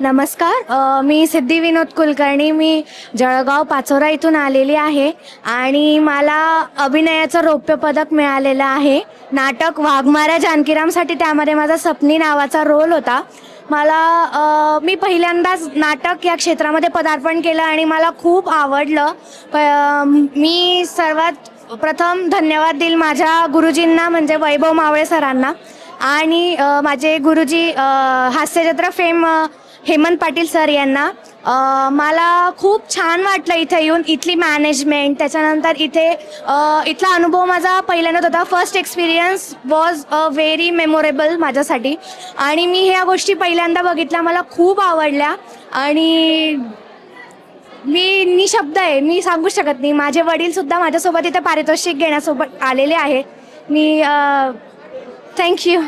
नमस्कार. अ, मी सिद्धी विनोद कुलकर्णी. मी जळगाव पाचोरा इथून आलेली आहे आणि मला अभिनयाचं रौप्य पदक मिळालेलं आहे. नाटक वाघमारा जानकीरामसाठी. त्यामध्ये माझा सपनी नावाचा रोल होता. मला अ, मी पहिल्यांदाच नाटक या क्षेत्रामध्ये पदार्पण केलं आणि मला खूप आवडलं. प मी सर्वात प्रथम धन्यवाद देईल माझ्या गुरुजींना म्हणजे वैभव मावळे सरांना. आणि अ, माझे गुरुजी अ, फेम अ, हेमंत पाटील सर यांना. मला खूप छान वाटलं इथे येऊन इथली मॅनेजमेंट त्याच्यानंतर इथे इथला अनुभव माझा पहिल्यांदाच होता. First experience was a very memorable माझ्यासाठी. आणि मी ह्या गोष्टी पहिल्यांदा बघितल्या मला खूप आवडल्या. आणि मी निशब्द आहे मी सांगू शकत नाही. माझे वडीलसुद्धा माझ्यासोबत इथे पारितोषिक घेण्यासोबत आलेले आहेत. मी थँक्यू